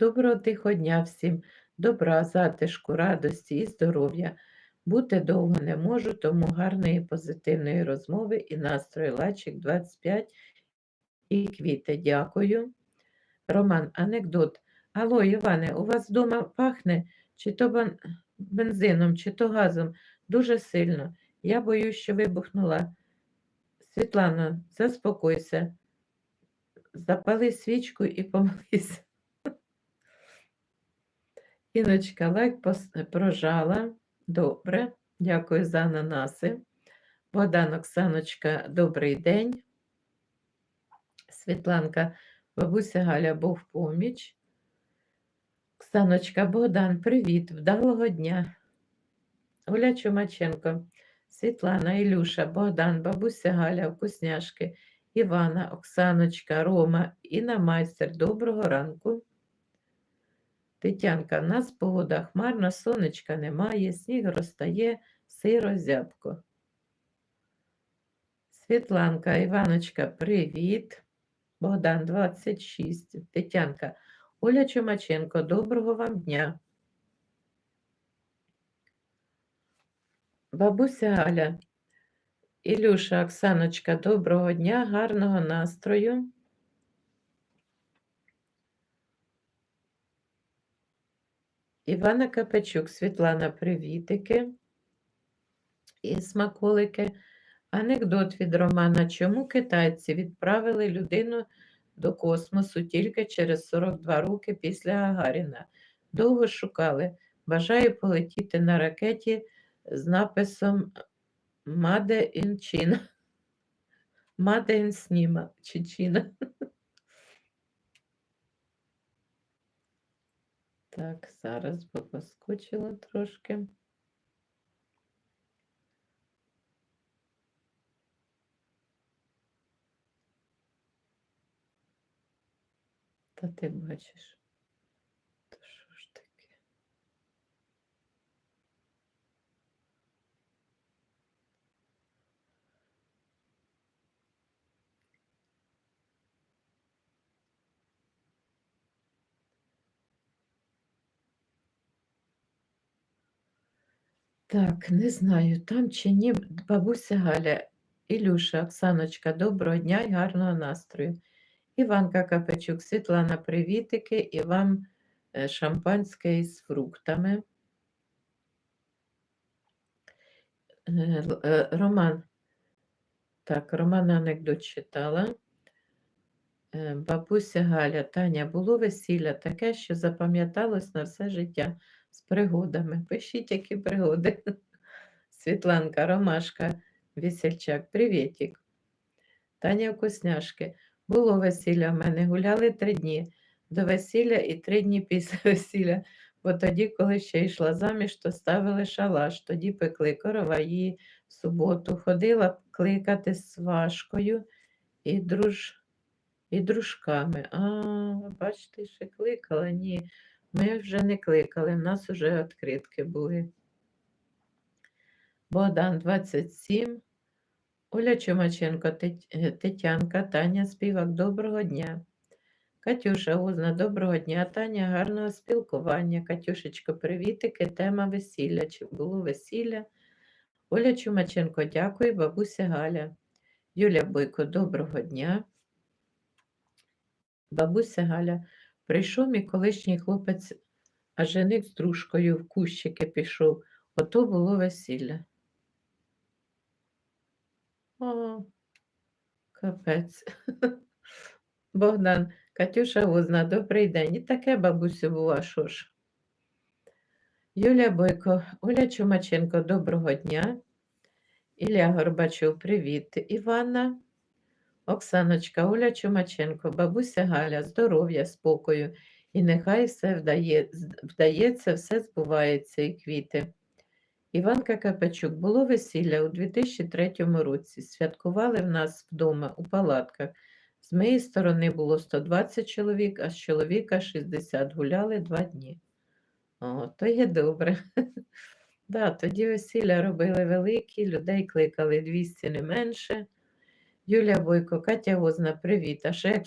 Доброго тихого дня всім, добра, затишку, радості і здоров'я. Бути довго не можу, тому гарної позитивної розмови і настрою лачик 25 і квіти. Дякую. Роман, анекдот. Алло, Іване, у вас вдома пахне чи то бензином, чи то газом дуже сильно. Я боюсь, що вибухнула. Світлано, заспокойся, запали свічку і помолись. Іночка, лайк прожала. Добре. Дякую за ананаси. Богдан Оксаночка, добрий день. Світланка, бабуся Галя, Бог поміч. Оксаночка, Богдан, привіт, вдалого дня. Оля Чумаченко, Світлана, Ілюша, Богдан, бабуся Галя, вкусняшки, Івана, Оксаночка, Рома, Інна Майстер, доброго ранку. Тетянка, в нас погода хмарна, сонечка немає, сніг розтає, сиро зябко. Світланка, Іваночка, привіт. Богдан 26. Тетянка, Оля Чумаченко, доброго вам дня. Бабуся Галя, Ілюша, Оксаночка, доброго дня, гарного настрою. Івана Капачук, Світлана, привітики і смаколики. Анекдот від Романа. Чому китайці відправили людину до космосу тільки через 42 роки після Гагаріна? Довго шукали. Бажаю полетіти на ракеті з написом Made in China. Made Так, зараз би поскочила трошки. Та ти бачиш. То що ж таке? Так, не знаю, там чи ні, бабуся Галя, Ілюша, Оксаночка, доброго дня і гарного настрою. Іванка Капечук, Світлана, привітики і вам е, шампанське із фруктами. Е, е, Роман. Так, Роман анекдот читала. Бабуся Галя, Таня, було весілля таке, що запам'яталось на все життя з пригодами. Пишіть, які пригоди. Світланка, Ромашка, Весельчак, привітик. Таня Вкусняшки. Було весілля в мене, гуляли три дні до весілля і три дні після весілля. Бо тоді, коли ще йшла заміж, то ставили шалаш, тоді пекли короваї в суботу, ходила кликати з Вашкою і, друж... і дружками. А, бачите, ще кликала? Ні, ми вже не кликали, в нас вже відкритки були. Богдан 27. Оля Чумаченко, е, Тетянка, Таня Співак, доброго дня. Катюша Гузна, доброго дня, Таня, гарного спілкування. Катюшечко, привітики, тема весілля. Чи було весілля? Оля Чумаченко, дякую, бабуся Галя. Юля Бойко, доброго дня. Бабуся Галя, прийшов мій колишній хлопець, а жених з дружкою в кущики пішов. Ото було весілля. О, капець. Богдан, Катюша Возна, добрий день. І таке бабусю була, що ж. Юлія Бойко, Оля Чумаченко, доброго дня. Ілля Горбачов, привіт. Іванна, Оксаночка, Оля Чумаченко, бабуся Галя, здоров'я, спокою. І нехай все вдає, вдається, все збувається і квіти. Іванка Капачук, було весілля у 2003 році. Святкували в нас вдома у палатках. З моєї сторони було 120 чоловік, а з чоловіка 60. Гуляли два дні. О, то є добре. Да, тоді весілля робили великі, людей кликали 200 не менше. Юлія Бойко, Катя Озна, привіт. А ще як